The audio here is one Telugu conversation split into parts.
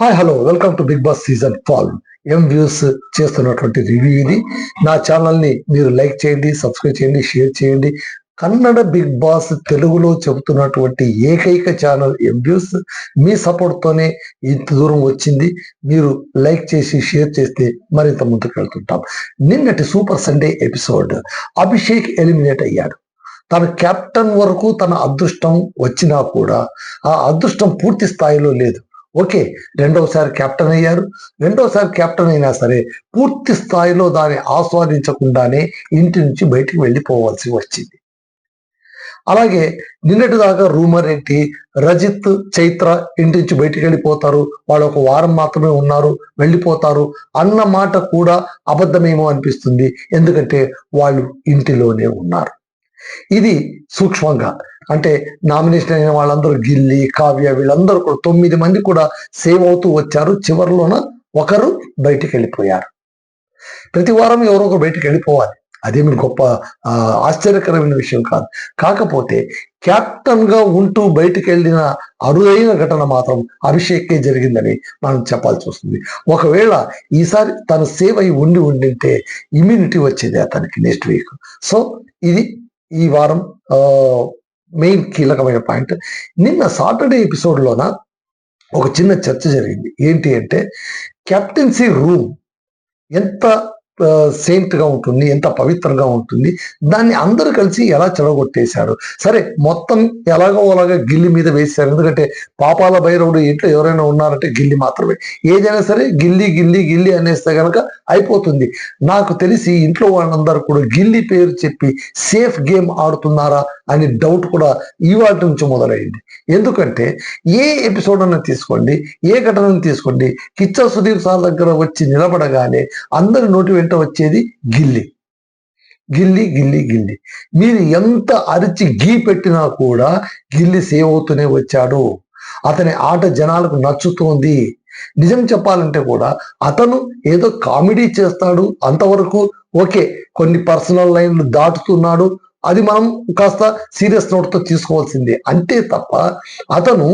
Hi hello welcome to big boss season fall M views చేస్తున్నటువంటి రివ్యూ ఇది. నా ఛానల్ని మీరు లైక్ చేయండి సబ్స్క్రైబ్ చేయండి షేర్ చేయండి. కన్నడ బిగ్ బాస్ తెలుగులో చెబుతున్నటువంటి ఏకైక ఛానల్ ఎంబ్యూస్ మీ సపోర్ట్తోనే ఇంత దూరం వచ్చింది. మీరు లైక్ చేసి షేర్ చేస్తే మరింత ముందుకు వెళ్తుంటాం. నిన్నటి super Sunday episode Abhishek eliminate అయ్యాడు. తన కెప్టెన్ వరకు తన అదృష్టం వచ్చినా కూడా ఆ అదృష్టం పూర్తి స్థాయిలో లేదు. ఓకే రెండవసారి కెప్టెన్ అయ్యారు. రెండవసారి కెప్టెన్ అయినా సరే పూర్తి స్థాయిలో దాన్ని ఆస్వాదించకుండానే ఇంటి నుంచి బయటికి వెళ్ళిపోవాల్సి వచ్చింది. అలాగే నిన్నటి దాకా రూమర్ ఏంటి రజిత్ చైత్ర ఇంటి నుంచి బయటికి వెళ్ళిపోతారు. వాళ్ళు ఒక వారం మాత్రమే ఉన్నారు వెళ్ళిపోతారు అన్న మాట కూడా అబద్ధమేమో అనిపిస్తుంది. ఎందుకంటే వాళ్ళు ఇంటిలోనే ఉన్నారు. ఇది సూక్ష్మంగా. అంటే నామినేషన్ అయిన వాళ్ళందరూ గిల్లి కావ్య వీళ్ళందరూ కూడా తొమ్మిది మంది కూడా సేవ్ అవుతూ వచ్చారు. చివరిలోన ఒకరు బయటికి వెళ్ళిపోయారు. ప్రతి వారం ఎవరో ఒకరు బయటికి వెళ్ళిపోవాలి. అదేమి గొప్ప ఆశ్చర్యకరమైన విషయం కాదు. కాకపోతే క్యాప్టెన్గా ఉంటూ బయటికి వెళ్ళిన అరుదైన ఘటన మాత్రం అభిషేక్కే జరిగిందని మనం చెప్పాల్సి వస్తుంది. ఒకవేళ ఈసారి తను సేవ్ అయి ఉండి ఉండింటే ఇమ్యూనిటీ వచ్చేది అతనికి నెక్స్ట్ వీక్ సో ఇది ఈ వారం మెయిన్ కీలకమైన పాయింట్. నిన్న సాటర్డే ఎపిసోడ్లోన ఒక చిన్న చర్చ జరిగింది. ఏంటి అంటే కెప్టెన్సీ రూమ్ ఎంత సెయింట్గా ఉంటుంది ఎంత పవిత్రంగా ఉంటుంది దాన్ని అందరూ కలిసి ఎలా చెడగొట్టేశారు? సరే మొత్తం ఎలాగో అలాగా గిల్లి మీద వేశారు. ఎందుకంటే పాపాల భైరవుడు ఇంట్లో ఎవరైనా ఉన్నారంటే గిల్లి మాత్రమే. ఏదైనా సరే గిల్లి గిల్లి గిల్లి అనేస్తే కనుక అయిపోతుంది. నాకు తెలిసి ఇంట్లో వాళ్ళందరూ కూడా గిల్లి పేరు చెప్పి సేఫ్ గేమ్ ఆడుతున్నారా అని డౌట్ కూడా ఇవాటి నుంచి మొదలైంది. ఎందుకంటే ఏ ఎపిసోడ్ అన్న తీసుకోండి ఏ ఘటనను తీసుకోండి కిచ్చ సుదీప్ సార్ దగ్గర వచ్చి నిలబడగానే అందరి నోటి వెంట వచ్చేది గిల్లి. గిల్లి గిల్లి గిల్లి. మీరు ఎంత అరిచి గీ పెట్టినా కూడా గిల్లి సేవ్ అవుతూనే వచ్చాడు. అతని ఆట జనాలకు నచ్చుతోంది. నిజం చెప్పాలంటే కూడా అతను ఏదో కామెడీ చేస్తాడు అంతవరకు ఓకే కొన్ని పర్సనల్ లైన్లు దాటుతున్నాడు అది మనం కాస్త సీరియస్ నోట్తో తీసుకోవాల్సిందే. అంతే తప్ప అతను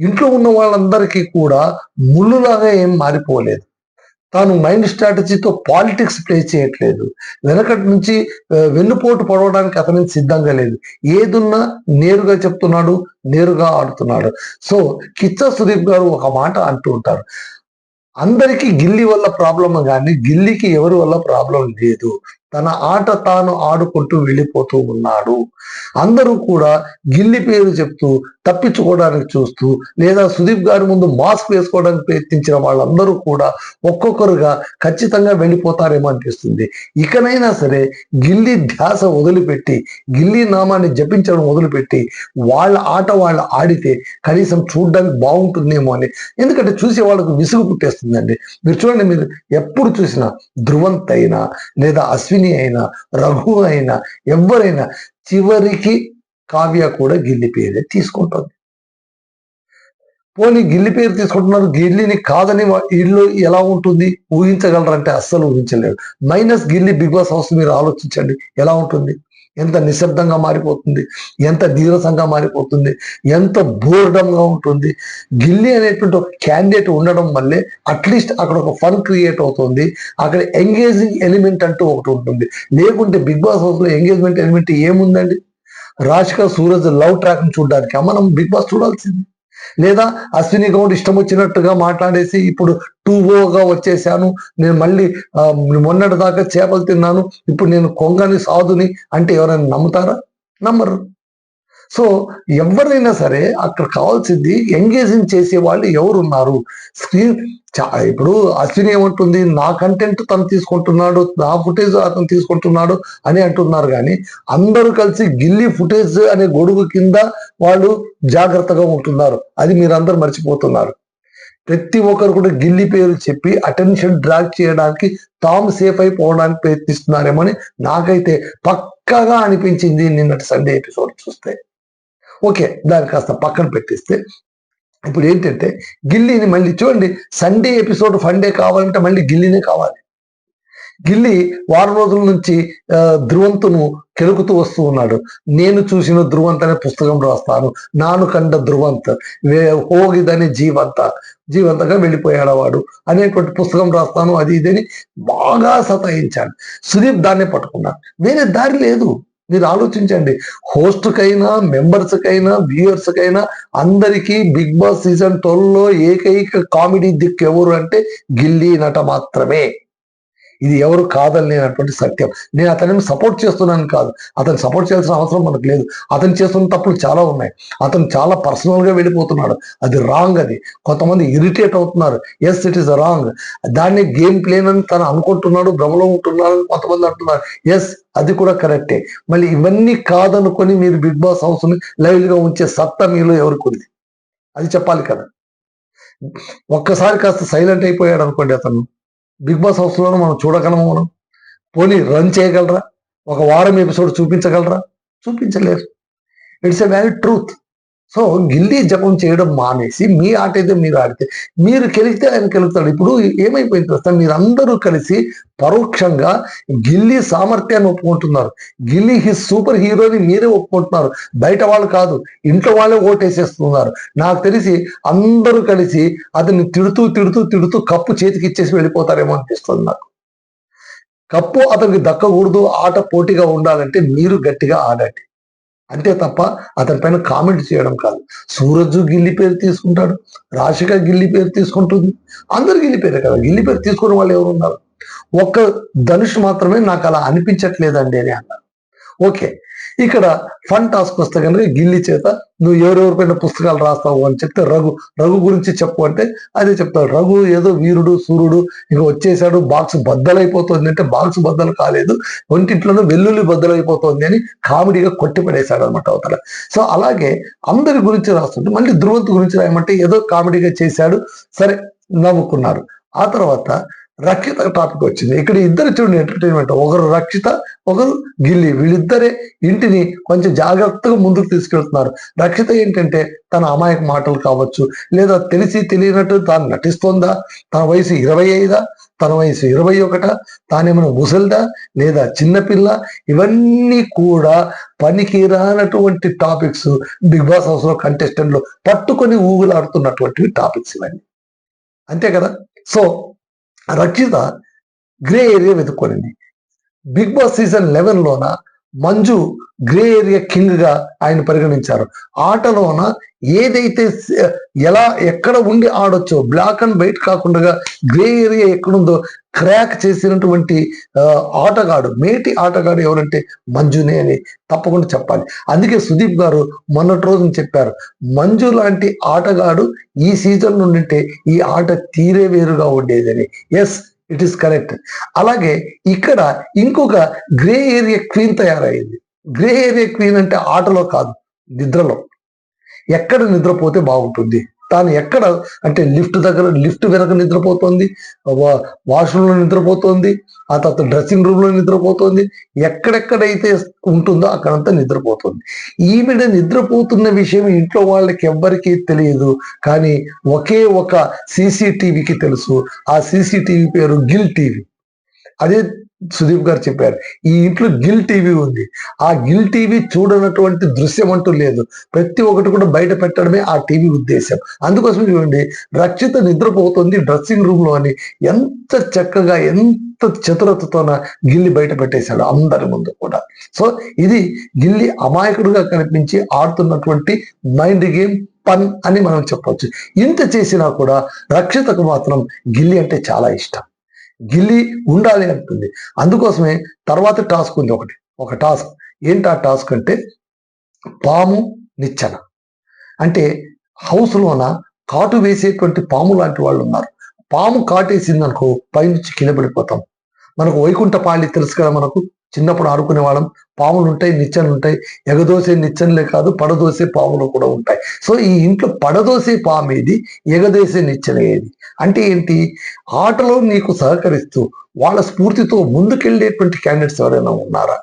ఇంట్లో ఉన్న వాళ్ళందరికీ కూడా ముళ్ళులాగా ఏం మారిపోలేదు. తాను మైండ్ స్ట్రాటజీతో పాలిటిక్స్ ప్లే చేయట్లేదు. వెనకటి నుంచి వెన్నుపోటు పడవడానికి అతని సిద్ధంగా లేదు. ఏదున్నా నేరుగా చెప్తున్నాడు నేరుగా ఆడుతున్నాడు. సో కిచ్చ సుదీప్ గారు ఒక మాట అంటూ ఉంటారు. అందరికీ గిల్లి వల్ల ప్రాబ్లం కానీ గిల్లికి ఎవరి వల్ల ప్రాబ్లం లేదు. తన ఆట తాను ఆడుకుంటూ వెళ్ళిపోతూ ఉన్నాడు. అందరూ కూడా గిల్లి పేరు చెప్తూ తప్పించుకోవడానికి చూస్తూ లేదా సుదీప్ గారి ముందు మాస్క్ వేసుకోవడానికి ప్రయత్నించిన వాళ్ళందరూ కూడా ఒక్కొక్కరుగా ఖచ్చితంగా వెళ్ళిపోతారేమో అనిపిస్తుంది. ఇకనైనా సరే గిల్లి ధ్యాస వదిలిపెట్టి గిల్లి నామాన్ని జపించడం వదిలిపెట్టి వాళ్ళ ఆట వాళ్ళు ఆడితే కనీసం చూడడానికి బాగుంటుందేమో అని. ఎందుకంటే చూసే వాళ్ళకు విసుగు పుట్టేస్తుందండి. మీరు చూడండి మీరు ఎప్పుడు చూసినా ధృవంతైనా అయినా లేదా అశ్విని అయినా రఘు అయినా ఎవరైనా చివరికి కావ్య కూడా గిల్లి పేరే తీసుకుంటుంది. పోనీ గిల్లి పేరు తీసుకుంటున్నారు గిల్లిని కాదని ఇల్లు ఎలా ఉంటుంది? ఊహించగలరంటే అస్సలు ఊహించలేరు. Minus Gilli Bigg Boss house మీరు ఆలోచించండి ఎలా ఉంటుంది? ఎంత నిశ్శబ్దంగా మారిపోతుంది ఎంత నీరసంగా మారిపోతుంది ఎంత బోర్డంగా ఉంటుంది. గిల్లి అనేటువంటి ఒక క్యాండిడేట్ ఉండడం వల్లే అట్లీస్ట్ అక్కడ ఒక ఫన్ క్రియేట్ అవుతుంది. అక్కడ ఎంగేజింగ్ ఎలిమెంట్ అంటూ ఒకటి ఉంటుంది. లేకుంటే బిగ్ బాస్ హౌస్లో ఎంగేజ్మెంట్ ఎలిమెంట్ ఏముందండి? రాజకీయ సూరజ్ లవ్ ట్రాక్ని చూడడానికి మనం బిగ్ బాస్ చూడాల్సింది. లేదా అశ్విని గౌడ్ ఇష్టం వచ్చినట్టుగా మాట్లాడేసి ఇప్పుడు టూ గా వచ్చేసాను నేను మళ్ళీ మొన్నటి దాకా చేపలు తిన్నాను. ఇప్పుడు నేను కొంగని సాధుని అంటే ఎవరైనా నమ్ముతారా? నమ్మరు. సో ఎవరైనా సరే అక్కడ కావాల్సింది ఎంగేజింగ్ చేసే వాళ్ళు ఎవరు ఉన్నారు స్క్రీన్ చా- ఇప్పుడు అశ్విని ఏమంటుంది నా కంటెంట్ తను తీసుకుంటున్నాడు నా ఫుటేజ్ అతను తీసుకుంటున్నాడు అని అంటున్నారు కానీ అందరూ కలిసి గిల్లి ఫుటేజ్ అనే గొడుగు కింద వాళ్ళు జాగ్రత్తగా ఉంటున్నారు. అది మీరందరూ మర్చిపోతున్నారు. ప్రతి ఒక్కరు కూడా గిల్లి పేరు చెప్పి అటెన్షన్ డ్రాక్ చేయడానికి తాము సేఫ్ అయిపోవడానికి ప్రయత్నిస్తున్నారేమో అని నాకైతే పక్కాగా అనిపించింది నిన్నటి సండే ఎపిసోడ్ చూస్తే. ఓకే దాన్ని కాస్త పక్కన పెట్టిస్తే ఇప్పుడు ఏంటంటే గిల్లీని మళ్ళీ చూడండి సండే ఎపిసోడ్ ఫండే కావాలంటే మళ్ళీ గిల్లీనే కావాలి. గిల్లి వారం రోజుల నుంచి ధ్రువంతును కెలుకుతూ వస్తూ ఉన్నాడు. నేను చూసిన ధ్రువంత్ అనే పుస్తకం రాస్తాను. నాను కండ ధ్రువంత్ వే- హోగిదని జీవంత జీవంతగా వెళ్ళిపోయాడు వాడు అనేటువంటి పుస్తకం రాస్తాను అది ఇదని బాగా సతాయించాడు. సుదీప్ దాన్నే పట్టుకున్నాడు. వేరే దారి లేదు. మీరు ఆలోచించండి. హోస్ట్ కైనా మెంబర్స్ కైనా కైనా అందరికీ బిగ్ బాస్ సీజన్ ట్వెల్వ్లో ఏకైక కామెడీ దిక్కు ఎవరు అంటే గిల్లీ నట మాత్రమే. ఇది ఎవరు కాదలేనటువంటి సత్యం. నేను అతనిని సపోర్ట్ చేస్తున్నాను కాదు. అతను సపోర్ట్ చేయాల్సిన అవసరం మనకు లేదు. అతను చేస్తున్న తప్పులు చాలా ఉన్నాయి. అతను చాలా పర్సనల్గా వెళ్ళిపోతున్నాడు. అది రాంగ్ అది. కొంతమంది ఇరిటేట్ అవుతున్నారు. ఎస్ ఇట్ ఈస్ రాంగ్ దాన్ని గేమ్ ప్లేన్ అని తను అనుకుంటున్నాడు భ్రమలో ఉంటున్నాడు అని కొంతమంది అంటున్నారు. ఎస్ అది కూడా కరెక్టే మళ్ళీ ఇవన్నీ కాదనుకొని మీరు బిగ్ బాస్ హౌస్ని లైవ్గా ఉంచే సత్తా మీలో ఎవరికి ఉంది? అది చెప్పాలి కదా. ఒక్కసారి కాస్త సైలెంట్ అయిపోయాడు అనుకోండి అతను. బిగ్ బాస్ హౌస్లోనూ మనం చూడగలము మనం? పోనీ రన్ చేయగలరా? ఒక వారం ఎపిసోడ్ చూపించగలరా? చూపించలేరు. It's a very truth. So Gilli జపం చేయడం మానేసి మీ ఆట అయితే మీరు ఆడితే మీరు గెలిస్తే ఆయన గెలుస్తాడు. ఇప్పుడు ఏమైపోయింది ప్రస్తుతం? మీరందరూ కలిసి పరోక్షంగా గిల్లీ సామర్థ్యాన్ని ఒప్పుకుంటున్నారు. గిల్లీ హిస్ సూపర్ హీరోని మీరే ఒప్పుకుంటున్నారు. బయట వాళ్ళు కాదు ఇంట్లో వాళ్ళే ఓటేసేస్తున్నారు. నాకు తెలిసి అందరూ కలిసి అతన్ని తిడుతూ తిడుతూ తిడుతూ కప్పు చేతికి ఇచ్చేసి వెళ్ళిపోతారేమో అనిపిస్తుంది నాకు. కప్పు అతనికి దక్కకూడదు ఆట పోటీగా ఉండాలంటే మీరు గట్టిగా ఆడండి. అంతే తప్ప అతని పైన కామెంట్ చేయడం కాదు. సూరజ్ గిల్లి పేరు తీసుకుంటాడు రాశిక గిల్లి పేరు తీసుకుంటుంది అందరు గిల్లి పేరే కదా. గిల్లి పేరు తీసుకున్న వాళ్ళు ఎవరు ఉన్నారు? ఒక్క ధనుష్ మాత్రమే నాకు అలా అనిపించట్లేదండి అని అన్నారు. ఓకే ఇక్కడ ఫన్ టాస్క్ వస్తే కనుక గిల్లి చేత నువ్వు ఎవరెవరిపైన పుస్తకాలు రాస్తావు అని చెప్తే రఘు రఘు గురించి చెప్పు అంటే అదే చెప్తాడు. రఘు ఏదో వీరుడు సూర్యుడు ఇక వచ్చేసాడు బాక్స్ బద్దలైపోతుంది అంటే బాక్స్ బద్దలు కాలేదు. ఒంటింట్లోనే వెల్లుల్లి బద్దలైపోతుంది అని కామెడీగా కొట్టిపడేశాడు అనమాట అవతల. సో అలాగే అందరి గురించి రాస్తుంటే మళ్ళీ ధ్రువంత్ గురించి రాయమంటే ఏదో కామెడీగా చేశాడు. సరే నవ్వుకున్నారు. ఆ తర్వాత రక్షిత టాపిక్ వచ్చింది. ఇక్కడ ఇద్దరు చూడండి ఎంటర్టైన్మెంట్ ఒకరు రక్షిత ఒకరు గిల్లి. వీళ్ళిద్దరే ఇంటిని కొంచెం జాగ్రత్తగా ముందుకు తీసుకెళ్తున్నారు. రక్షిత ఏంటంటే తన అమాయక మాటలు కావచ్చు లేదా తెలిసి తెలియనట్టు తాను నటిస్తోందా తన వయసు ఇరవై ఐదా తన వయసు ఇరవై ఒకట తానేమైనా ముసల్దా లేదా చిన్నపిల్ల ఇవన్నీ కూడా పనికి రానటువంటి టాపిక్స్ బిగ్ బాస్ హౌస్లో కంటెస్టెంట్లు పట్టుకొని ఊగులాడుతున్నటువంటి టాపిక్స్ ఇవన్నీ. అంతే కదా? సో రక్షిత గ్రే ఏరియా వెతుక్కొనింది. బిగ్ బాస్ సీజన్ లెవెన్ లోన మంజు గ్రే ఏరియా కింగ్గా ఆయన పరిగణించారు. ఆటలోన ఏదైతే ఎలా ఎక్కడ ఉండి ఆడొచ్చో బ్లాక్ అండ్ వైట్ కాకుండా గ్రే ఏరియా ఎక్కడుందో క్రాక్ చేసినటువంటి ఆటగాడు మేటి ఆటగాడు ఎవరంటే మంజునే అని తప్పకుండా చెప్పాలి. అందుకే సుదీప్ గారు మొన్నటి రోజున చెప్పారు మంజు లాంటి ఆటగాడు ఈ సీజన్ నుండి ఈ ఆట తీరే వేరుగా ఉండేదని. ఎస్ ఇట్ ఈస్ కరెక్ట్ అలాగే ఇక్కడ ఇంకొక గ్రే ఏరియా క్వీన్ తయారైంది. గ్రే ఏరియా క్వీన్ అంటే ఆటలో కాదు నిద్రలో. ఎక్కడ నిద్రపోతే బాగుంటుంది? తాను ఎక్కడ అంటే లిఫ్ట్ దగ్గర లిఫ్ట్ వెనక నిద్రపోతుంది వాష్రూమ్లో నిద్రపోతుంది ఆ తర్వాత డ్రెస్సింగ్ రూమ్లో నిద్రపోతుంది ఎక్కడెక్కడైతే ఉంటుందో అక్కడంతా నిద్రపోతుంది. ఈవిడ నిద్రపోతున్న విషయం ఇంట్లో వాళ్ళకి ఎవ్వరికీ తెలియదు కానీ ఒకే ఒక సీసీటీవీకి తెలుసు. ఆ సీసీటీవీ పేరు గిల్ టీవీ. అదే సుదీప్ గారు చెప్పారు. ఈ ఇంట్లో గిల్ టీవీ ఉంది. ఆ గిల్ టీవీ చూడనటువంటి దృశ్యం అంటూ లేదు. ప్రతి ఒక్కటి కూడా బయట పెట్టడమే ఆ టీవీ ఉద్దేశం అందుకోసం చూడండి రక్షిత నిద్రపోతుంది డ్రెస్సింగ్ రూమ్లో అని ఎంత చక్కగా ఎంత చతురతతోన గిల్లి బయట పెట్టేశాడు అందరి ముందు కూడా. సో ఇది గిల్లి అమాయకుడుగా కనిపించి ఆడుతున్నటువంటి మైండ్ గేమ్ పన్ అని మనం చెప్పవచ్చు ఇంత చేసినా కూడా రక్షితకు మాత్రం గిల్లి అంటే చాలా ఇష్టం. గిల్లి ఉండాలి అంటుంది. అందుకోసమే తర్వాత టాస్క్ ఉంది ఒకటి. ఒక టాస్క్. ఏంటి ఆ టాస్క్ అంటే పాము నిచ్చెన. అంటే హౌస్లోన కాటు వేసేటువంటి పాము లాంటి వాళ్ళు ఉన్నారు. పాము కాటేసింది అనుకో పైనుంచి కింద పడిపోతాం. మనకు వైకుంఠపాళి తెలుసు కదా మనకు. చిన్నప్పుడు ఆడుకునే వాళ్ళం. పాములు ఉంటాయి నిచ్చెనలు ఉంటాయి. ఎగదోసే నిచ్చెనలే కాదు పడదోసే పాములు కూడా ఉంటాయి. సో ఈ ఇంట్లో పడదోసే పాము ఏది? ఎగదోసే నిచ్చెన ఏది? అంటే ఏంటి? ఆటలో నీకు సహకరిస్తూ వాళ్ళ స్ఫూర్తితో ముందుకెళ్ళేటువంటి క్యాండిడేట్స్ ఎవరైనా ఉన్నారా?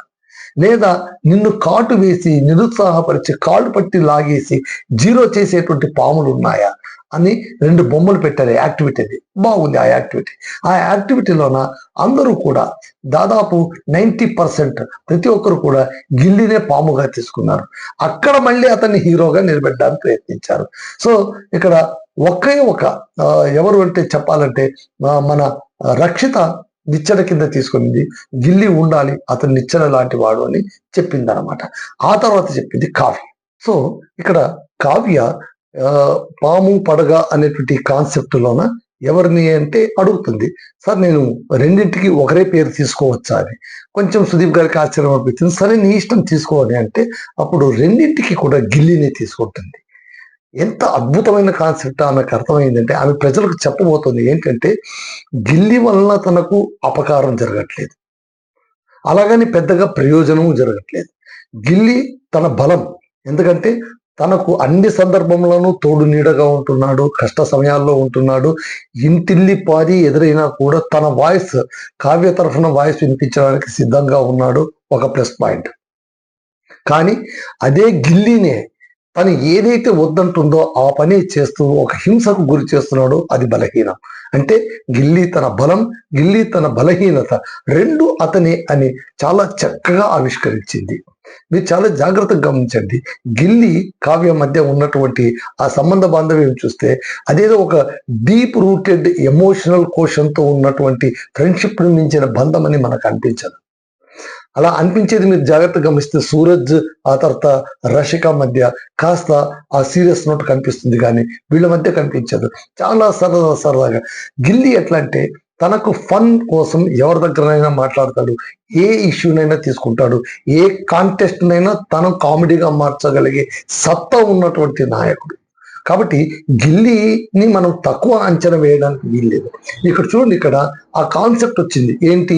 లేదా నిన్ను కాటు వేసి నిరుత్సాహపరిచి కాళ్ళు పట్టి లాగేసి జీరో చేసేటువంటి పాములు ఉన్నాయా? అని రెండు బొమ్మలు పెట్టారు యాక్టివిటీ. బాగుంది ఆ యాక్టివిటీ. ఆ యాక్టివిటీలోన అందరూ కూడా దాదాపు నైంటీ పర్సెంట్ ప్రతి ఒక్కరు కూడా గిల్లినే పాముగా తీసుకున్నారు. అక్కడ మళ్ళీ అతన్ని హీరోగా నిలబెట్టడానికి ప్రయత్నించారు. సో ఇక్కడ ఒకే ఒక ఎవరు అంటే చెప్పాలంటే మన రక్షిత నిచ్చెన కింద తీసుకునింది. గిల్లి ఉండాలి అతను నిచ్చెన లాంటి వాడు అని చెప్పింది అనమాట ఆ తర్వాత చెప్పింది కావ్య. సో ఇక్కడ కావ్య పాము పడగ అనేటువంటి కాన్సెప్ట్ లోన ఎవరిని అంటే అడుగుతుంది. సార్ నేను రెండింటికి ఒకరే పేరు తీసుకోవచ్చా అని. కొంచెం సుదీప్ గారికి ఆశ్చర్యం అనిపించింది. సరే నీ ఇష్టం తీసుకోవాలి అంటే అప్పుడు రెండింటికి కూడా గిల్లిని తీసుకుంటుంది. ఎంత అద్భుతమైన కాన్సెప్ట్ ఆమెకు అర్థమైందంటే ఆమె ప్రజలకు చెప్పబోతుంది ఏంటంటే గిల్లి వలన తనకు అపకారం జరగట్లేదు. అలాగని పెద్దగా ప్రయోజనము జరగట్లేదు. గిల్లి తన బలం. ఎందుకంటే తనకు అన్ని సందర్భంలోనూ తోడు నీడగా ఉంటున్నాడు కష్ట సమయాల్లో ఉంటున్నాడు. ఇంటిల్లి పాది ఎదురైనా కూడా తన వాయిస్ కావ్య తరఫున వాయిస్ వినిపించడానికి సిద్ధంగా ఉన్నాడు. ఒక ప్లస్ పాయింట్. కానీ అదే గిల్లీనే తను ఏదైతే వద్దంటుందో ఆ పని చేస్తూ ఒక హింసకు గురి చేస్తున్నాడో అది బలహీనం. అంటే గిల్లీ తన బలం గిల్లీ తన బలహీనత రెండు అతని అని చాలా చక్కగా ఆవిష్కరించింది. మీరు చాలా జాగ్రత్తగా గమనించండి. గిల్లి కావ్య మధ్య ఉన్నటువంటి ఆ సంబంధ బాంధవ్యం చూస్తే అదేదో ఒక డీప్ రూటెడ్ ఎమోషనల్ కోషన్తో ఉన్నటువంటి ఫ్రెండ్షిప్ మించిన బంధం అని మనకు అనిపించదు. అలా అనిపించేది మీరు జాగ్రత్తగా గమనిస్తే సూరజ్ ఆ తర్వాత రషిక మధ్య కాస్త ఆ సీరియస్ నోట్ కనిపిస్తుంది కానీ వీళ్ళ మధ్య కనిపించదు. చాలా సరదా సరదాగా. గిల్లి ఎట్లా అంటే తనకు ఫన్ కోసం ఎవరి దగ్గరనైనా మాట్లాడతాడు. ఏ ఇష్యూనైనా తీసుకుంటాడు. ఏ కాంటెస్ట్ నైనా తను కామెడీగా మార్చగలిగే సత్తా ఉన్నటువంటి నాయకుడు. కాబట్టి గిల్లీని మనం తక్కువ అంచనా వేయడానికి వీల్లేదు ఇక్కడ చూడండి ఇక్కడ ఆ కాన్సెప్ట్ వచ్చింది. ఏంటి?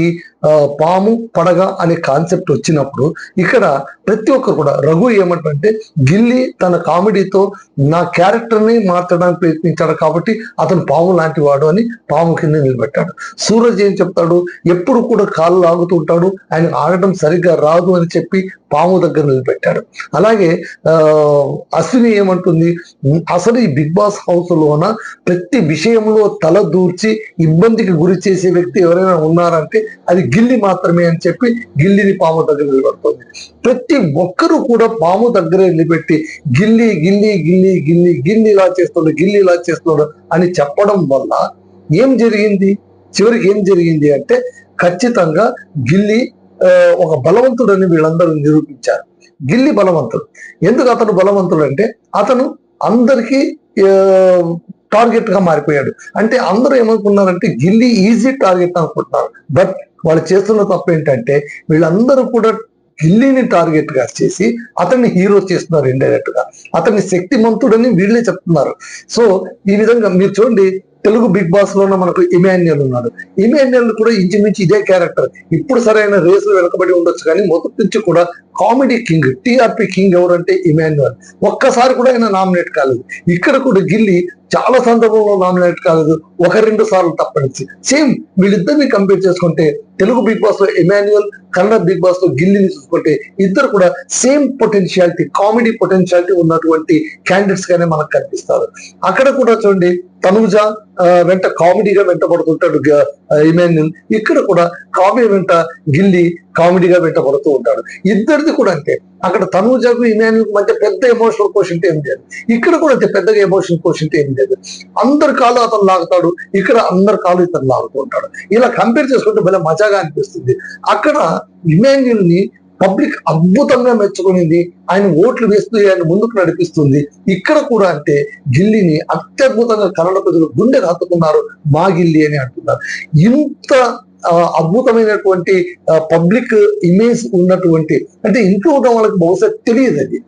పాము పడగ అనే కాన్సెప్ట్ వచ్చినప్పుడు ఇక్కడ ప్రతి ఒక్కరు కూడా రఘు ఏమంటారంటే గిల్లి తన కామెడీతో నా క్యారెక్టర్ని మార్చడానికి ప్రయత్నించాడు కాబట్టి అతను పాము లాంటి వాడు అని పాము కింద నిలబెట్టాడు. సూరజ్ ఏం చెప్తాడు? ఎప్పుడు కూడా కాళ్ళు లాగుతుంటాడు ఆయన ఆడటం సరిగ్గా రాదు అని చెప్పి పాము దగ్గర నిలబెట్టాడు. అలాగే అశ్విని ఏమంటుంది? అసలు ఈ బిగ్ బాస్ హౌస్ లోన ప్రతి విషయంలో తల దూర్చి ఇబ్బందికి గురి చేసే వ్యక్తి ఎవరైనా ఉన్నారంటే అది గిల్లి మాత్రమే అని చెప్పి గిల్లిని పాము దగ్గర నిలబడుతుంది. ప్రతి ఒక్కరూ కూడా పాము దగ్గరే నిలబెట్టి గిల్లి గిల్లి గిల్లి గిల్లి గిల్లి ఇలా చేస్తున్నాడు గిల్లి ఇలా చేస్తున్నాడు అని చెప్పడం వల్ల ఏం జరిగింది? చివరికి ఏం జరిగింది అంటే ఖచ్చితంగా గిల్లి ఒక బలవంతుడని వీళ్ళందరూ నిరూపించారు. గిల్లి బలవంతుడు. ఎందుకు అతను బలవంతుడు అంటే అతను అందరికీ టార్గెట్గా మారిపోయాడు. అంటే అందరూ ఏమనుకున్నారంటే గిల్లి ఈజీ టార్గెట్ అనుకుంటున్నారు. బట్ వాళ్ళు చేస్తున్న తప్పు ఏంటంటే వీళ్ళందరూ కూడా గిల్లీని టార్గెట్గా చేసి అతన్ని హీరో చేస్తున్నారు ఇండైరెక్ట్గా. అతన్ని శక్తిమంతుడని వీళ్ళే చెప్తున్నారు. సో ఈ విధంగా మీరు చూడండి తెలుగు బిగ్ బాస్లోనే మనకు ఇమాన్యుల్ ఉన్నాడు. ఇమాన్యుల్ కూడా ఇంచుమించి ఇదే క్యారెక్టర్. ఇప్పుడు సరైన రేసులు వెనకబడి ఉండొచ్చు కానీ మొదటి నుంచి కూడా కామెడీ కింగ్ టిఆర్పి కింగ్ ఎవరంటే ఇమాన్యుల్ ఒక్కసారి కూడా ఆయన నామినేట్ కాలేదు. ఇక్కడ కూడా గిల్లి చాలా సందర్భంలో నామినేట్ కాలేదు. ఒక రెండు సార్లు తప్పనిచ్చి. సేమ్ వీళ్ళిద్దరిని కంపేర్ చేసుకుంటే తెలుగు బిగ్ బాస్లో ఎమాన్యుయల్ కన్నడ బిగ్ బాస్లో గిల్లిని చూసుకుంటే ఇద్దరు కూడా సేమ్ పొటెన్షియాలిటీ కామెడీ పొటెన్షియాలిటీ ఉన్నటువంటి క్యాండిడేట్స్ గానే మనకు కనిపిస్తారు. అక్కడ కూడా చూడండి తనుజ వెంట కామెడీగా వెంటబడుతుంటాడు గ- ఇమాన్యుల్ ఇక్కడ కూడా కామెడీ వెంట గిల్లి కామెడీగా వెంటబడుతూ ఉంటాడు. ఇద్దరిది కూడా అంతే. అక్కడ తనుజకు ఇమాన్యుల్ మధ్య పెద్ద ఎమోషనల్ కోషంట్ ఏం లేదు. ఇక్కడ కూడా అంతే పెద్దగా ఎమోషనల్ కోషంట్ ఏం లేదు. అందరి కాలు అతను లాగుతాడు ఇక్కడ అందరి కాలు ఇతను లాగుతూ ఉంటాడు. ఇలా కంపేర్ చేసుకుంటే భలే మజాగా అనిపిస్తుంది. అక్కడ ఇమాన్యుల్ని పబ్లిక్ అద్భుతంగా మెచ్చుకునింది. ఆయన ఓట్లు వేస్తూ ఆయన ముందుకు నడిపిస్తుంది. ఇక్కడ కూడా అంటే గిల్లిని అత్యద్భుతంగా కన్నడ ప్రజలు గుండె హత్తుకున్నారు మా గిల్లి అని అంటున్నారు. ఇంత అద్భుతమైనటువంటి పబ్లిక్ ఇమేజ్ ఉన్నటువంటి అంటే ఇంట్లో ఉన్న వాళ్ళకి బహుశా తెలియదు అది.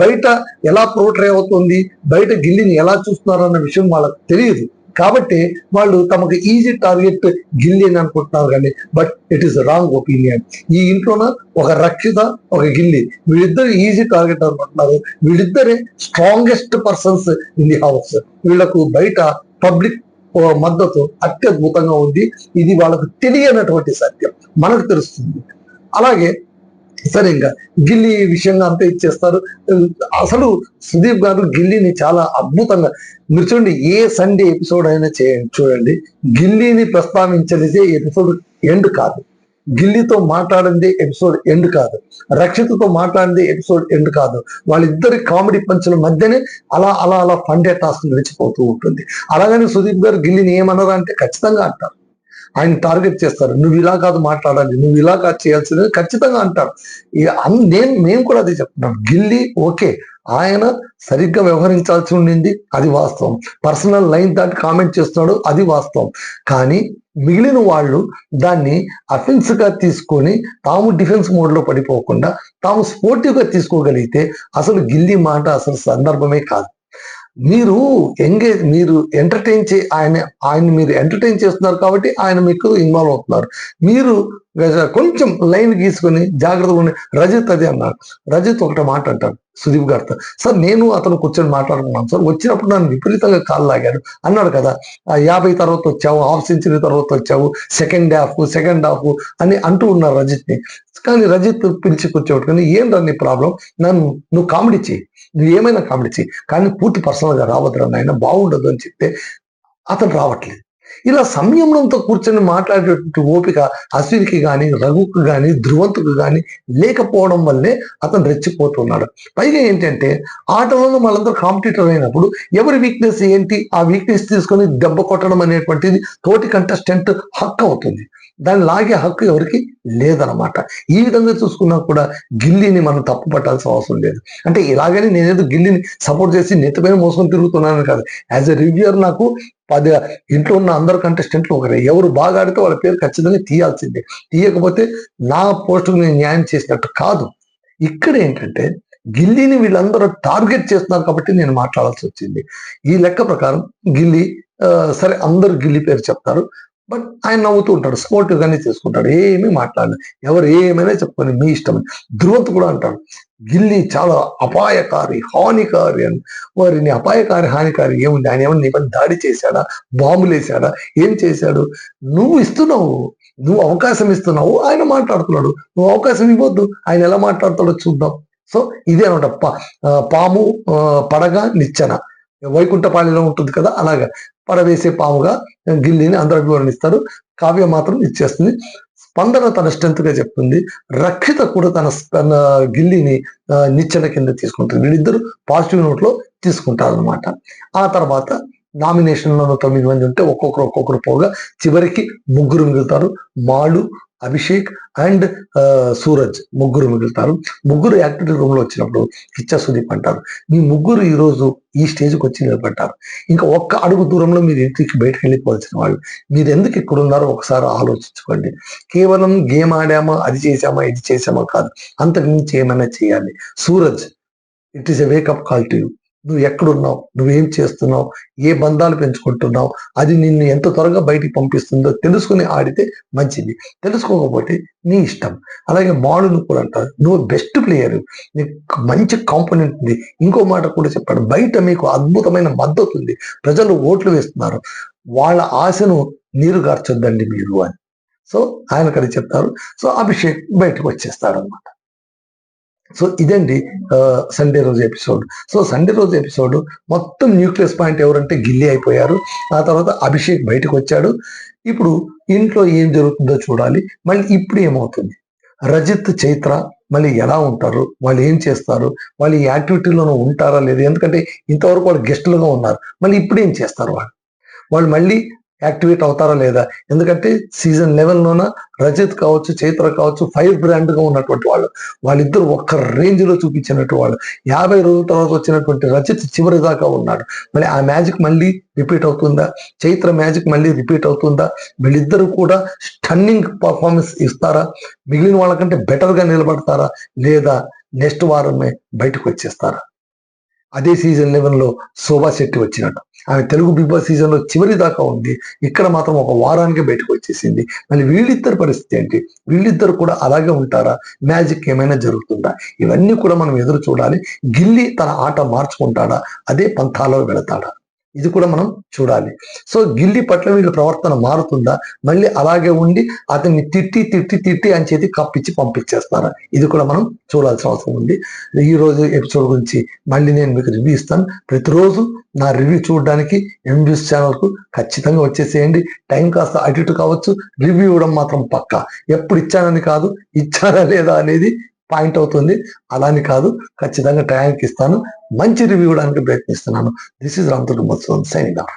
బయట ఎలా ప్రోట్రే అవుతుంది బయట గిల్లిని ఎలా చూస్తున్నారు అన్న విషయం వాళ్ళకి తెలియదు. కాబట్టి వాళ్ళు తమకు ఈజీ టార్గెట్ గిల్లి అని అనుకుంటున్నారు కానీ but it is wrong opinion ఈ ఇంట్లోన ఒక రక్షిత ఒక గిల్లి. వీళ్ళిద్దరు ఈజీ టార్గెట్ అనుకుంటున్నారు. వీళ్ళిద్దరే strongest persons in the house వీళ్ళకు బయట పబ్లిక్ మద్దతు అత్యద్భుతంగా ఉంది. ఇది వాళ్ళకు తెలియనటువంటి సత్యం. మనకు తెలుస్తుంది. అలాగే సరే ఇంకా గిల్లీ విషయంగా అంతా ఇచ్చేస్తారు. అసలు సుదీప్ గారు గిల్లీని చాలా అద్భుతంగా మీరు చూడండి ఏ సండే ఎపిసోడ్ అయినా చేయండి. చూడండి. గిల్లీని ప్రస్తావించలేదే ఎపిసోడ్ ఎండ్ కాదు. గిల్లీతో మాట్లాడింది ఎపిసోడ్ ఎండ్ కాదు. రక్షితతో మాట్లాడింది ఎపిసోడ్ ఎండ్ కాదు. వాళ్ళిద్దరి కామెడీ పంచుల మధ్యనే అలా అలా అలా ఫండే టాస్క్ నడిచిపోతూ ఉంటుంది. అలాగని సుదీప్ గారు గిల్లీని ఏమన్నారా అంటే ఖచ్చితంగా అంటారు. ఆయన టార్గెట్ చేస్తారు. నువ్వు ఇలా కాదు మాట్లాడాలి. నువ్వు ఇలా కాదు చేయాల్సింది ఖచ్చితంగా అంటారు. ఇక అన్- నేను మేము కూడా అదే చెప్తున్నాం గిల్లీ ఓకే ఆయన సరిగ్గా వ్యవహరించాల్సి ఉండింది. అది వాస్తవం. పర్సనల్ లైన్ దాటి కామెంట్ చేస్తున్నాడు. అది వాస్తవం. కానీ మిగిలిన వాళ్ళు దాన్ని అఫెన్స్గా తీసుకొని తాము డిఫెన్స్ మోడ్లో పడిపోకుండా తాము స్పోర్టివ్గా తీసుకోగలిగితే అసలు గిల్లి మాట అసలు సందర్భమే కాదు. మీరు ఎంగేజ్ మీరు ఎంటర్టైన్ చే ఆయన ఆయన మీరు ఎంటర్టైన్ చేస్తున్నారు కాబట్టి ఆయన మీకు ఇన్వాల్వ్ అవుతున్నారు. మీరు కొంచెం లైన్ గీసుకొని జాగ్రత్తగా ఉండి రజిత్ అది అన్నారు. రజిత్ ఒకటి మాట అంటాడు సుదీప్ గారితో. సార్ నేను అతను కూర్చొని మాట్లాడుకున్నాను సార్. వచ్చినప్పుడు నన్ను విపరీతంగా కాలు లాగాడు. అన్నాడు కదా ఆ యాభై తర్వాత వచ్చావు హాఫ్ సెంచరీ తర్వాత వచ్చావు సెకండ్ హాఫ్ సెకండ్ హాఫ్ అని అంటూ ఉన్నారు రజిత్ని. కానీ రజిత్ పిలిచి కూర్చోబెట్టుకుని ఏం రా నీ ప్రాబ్లం? నన్ను నువ్వు కామెడీ చేయి నువ్వు ఏమైనా కామెడీ చేయి కానీ పూర్తి పర్సనల్గా రావద్దు రావద్దురా నాయన బాగుండదు అని చెప్తే అతను రావట్లేదు. ఇలా సంయమనంతో కూర్చొని మాట్లాడేటువంటి ఓపిక అశ్వినికి కానీ రఘుకు కానీ ధ్రువంతుకు కానీ లేకపోవడం వల్లే అతను రెచ్చిపోతున్నాడు. పైగా ఏంటంటే ఆటలలో వాళ్ళందరూ కాంపిటీటర్ అయినప్పుడు ఎవరి వీక్నెస్ ఏంటి? ఆ వీక్నెస్ తీసుకొని దెబ్బ కొట్టడం అనేటువంటిది తోటి కంటెస్టెంట్ హక్కు అవుతుంది. దాన్ని లాగే హక్కు ఎవరికి లేదనమాట ఈ విధంగా చూసుకున్నా కూడా గిల్లీని మనం తప్పు పట్టాల్సిన అవసరం లేదు. అంటే ఇలాగని నేనేదో గిల్లీని సపోర్ట్ చేసి నెత్తిపైన మోసుకొని తిరుగుతున్నాను కాదు. యాజ్ ఎ రివ్యూయర్ నాకు పది ఇంట్లో ఉన్న అందరు కంటెస్టెంట్లు ఒకరే ఎవరు బాగా ఆడితే వాళ్ళ పేరు ఖచ్చితంగా తీయాల్సిందే. తీయకపోతే నా పోస్టుకు నేను న్యాయం చేసినట్టు కాదు. ఇక్కడ ఏంటంటే గిల్లీని వీళ్ళందరూ టార్గెట్ చేస్తున్నారు కాబట్టి నేను మాట్లాడాల్సి వచ్చింది. ఈ లెక్క ప్రకారం గిల్లీ ఆ, సరే అందరు గిల్లీ పేరు చెప్తారు. బట్ ఆయన నవ్వుతూ ఉంటాడు స్పోర్టివ్ గానే చేసుకుంటాడు ఏమీ మాట్లాడలేదు ఎవరు ఏమైనా చెప్పుకొని మీ ఇష్టం అని. కూడా అంటాడు గిల్లీ చాలా అపాయకారి హానికారి అని. వారిని అపాయకారి హానికారి ఏముంది? ఆయన ఏమన్నా నీ దాడి చేశాడా? బాంబులేశాడా ఏం చేశాడు? నువ్వు ఇస్తున్నావు నువ్వు అవకాశం ఇస్తున్నావు ఆయన మాట్లాడుతున్నాడు. నువ్వు అవకాశం ఇవ్వద్దు ఆయన ఎలా మాట్లాడతాడో చూద్దాం. సో ఇదే అనమాట పా ఆ, పాము ఆ, పడగ నిచ్చెన. వైకుంఠపాళిలో ఉంటుంది కదా అలాగా. పడవేసే పాముగా గిల్లిని అందరూ వివరణిస్తారు. కావ్య మాత్రం ఇచ్చేస్తుంది. స్పందన తన స్ట్రెంత్గా చెప్తుంది. రక్షిత కూడా తన తన గిల్లిని నిచ్చెన కింద తీసుకుంటుంది. వీళ్ళిద్దరు పాజిటివ్ నోట్లో తీసుకుంటారు అనమాట ఆ తర్వాత నామినేషన్లో తొమ్మిది మంది ఉంటే ఒక్కొక్కరు ఒక్కొక్కరు పోగా చివరికి ముగ్గురు మిగులుతారు. మాడు అభిషేక్ అండ్ సూరజ్ ముగ్గురు మిగులుతారు. ముగ్గురు యాక్టివిటీ రూమ్లో వచ్చినప్పుడు కిచ్చా సుదీప్ అంటారు. మీ ముగ్గురు ఈ రోజు ఈ స్టేజ్కి వచ్చి నిలబడ్డారు. ఇంకా ఒక్క అడుగు దూరంలో మీరు ఇంటికి బయటకు వెళ్ళిపోవాల్సిన వాళ్ళు మీరు ఎందుకు ఇక్కడ ఉన్నారో ఒకసారి ఆలోచించుకోండి. కేవలం గేమ్ ఆడామా అది చేసామా ఇది చేసామా కాదు అంతకు మించి ఏమైనా చేయాలి. Suraj it is a wake up call to you నువ్వు ఎక్కడున్నావు? నువ్వేం చేస్తున్నావు? ఏ బంధాలు పెంచుకుంటున్నావు? అది నిన్ను ఎంత త్వరగా బయటికి పంపిస్తుందో తెలుసుకుని ఆడితే మంచిది. తెలుసుకోకపోతే నీ ఇష్టం. అలాగే మాడును కూడా అంటారు. నువ్వు బెస్ట్ ప్లేయర్ నీకు మంచి కాంపొనెంట్ ఉంది ఇంకో మాట కూడా చెప్పాడు. బయట మీకు అద్భుతమైన మద్దతు ఉంది. ప్రజలు ఓట్లు వేస్తున్నారు. వాళ్ళ ఆశను నీరు గార్చొద్దండి మీరు అని. సో ఆయన అక్కడ చెప్తారు. సో అభిషేక్ బయటకు వచ్చేస్తాడు అనమాట సో ఇదండి సండే రోజు ఎపిసోడ్ సో సండే రోజు ఎపిసోడ్ మొత్తం న్యూక్లియస్ పాయింట్ ఎవరంటే గిల్లి అయిపోయారు. ఆ తర్వాత అభిషేక్ బయటకు వచ్చాడు. ఇప్పుడు ఇంట్లో ఏం జరుగుతుందో చూడాలి. మళ్ళీ ఇప్పుడు ఏమవుతుంది? రజిత్ చైత్ర మళ్ళీ ఎలా ఉంటారు? వాళ్ళు ఏం చేస్తారు? వాళ్ళు ఈ యాక్టివిటీలోనూ ఉంటారా లేదు? ఎందుకంటే ఇంతవరకు వాళ్ళు గెస్టులుగా ఉన్నారు. మళ్ళీ ఇప్పుడు ఏం చేస్తారు వాళ్ళు? వాళ్ళు మళ్ళీ యాక్టివేట్ అవుతారా లేదా? ఎందుకంటే సీజన్ లెవెన్ లోన రజిత్ కావచ్చు చైత్ర కావచ్చు ఫైర్ బ్రాండ్గా ఉన్నటువంటి వాళ్ళు. వాళ్ళిద్దరు ఒక్క రేంజ్లో చూపించినట్టు వాళ్ళు. యాభై రోజుల తర్వాత వచ్చినటువంటి రజిత్ చివరి దాకా ఉన్నాడు. మళ్ళీ ఆ మ్యాజిక్ మళ్ళీ రిపీట్ అవుతుందా? చైత్ర మ్యాజిక్ మళ్ళీ రిపీట్ అవుతుందా? వీళ్ళిద్దరూ కూడా స్టన్నింగ్ పర్ఫార్మెన్స్ ఇస్తారా? మిగిలిన వాళ్ళకంటే బెటర్గా నిలబడతారా? లేదా నెక్స్ట్ వారమే బయటకు వచ్చేస్తారా? అదే సీజన్ లెవెన్లో శోభా శెట్టి వచ్చినట్టు. ఆమె తెలుగు బిగ్ బాస్ సీజన్లో చివరి దాకా ఉంది. ఇక్కడ మాత్రం ఒక వారానికి బయటకు వచ్చేసింది. మళ్ళీ వీళ్ళిద్దరి పరిస్థితి ఏంటి? వీళ్ళిద్దరు కూడా అలాగే ఉంటారా? మ్యాజిక్ ఏమైనా జరుగుతుందా? ఇవన్నీ కూడా మనం ఎదురు చూడాలి. గిల్లి తన ఆట మార్చుకుంటాడా? అదే పంథాలో వెళతాడా? ఇది కూడా మనం చూడాలి. సో గిల్లి పట్ల వీళ్ళ ప్రవర్తన మారుతుందా? మళ్ళీ అలాగే ఉండి అతన్ని తిట్టి తిట్టి తిట్టి అని చేతి కప్పిచ్చి పంపించేస్తారా? ఇది కూడా మనం చూడాల్సిన అవసరం ఉంది. ఈ రోజు ఎపిసోడ్ గురించి మళ్ళీ నేను మీకు రివ్యూ ఇస్తాను. ప్రతిరోజు నా రివ్యూ చూడడానికి ఎంబ్యూస్ ఛానల్కు ఖచ్చితంగా వచ్చేసేయండి. టైం కాస్త అటు ఇటు కావచ్చు. రివ్యూ ఇవ్వడం మాత్రం పక్కా. ఎప్పుడు ఇచ్చానని కాదు ఇచ్చానా లేదా అనేది పాయింట్ అవుతుంది. అలాని కాదు ఖచ్చితంగా టయానికి ఇస్తాను మంచి రివ్యూ ఇవ్వడానికి ప్రయత్నిస్తున్నాను. దిస్ ఇస్ రామ్తుల్ మత్సూన్ సైనింగ్ ఆఫ్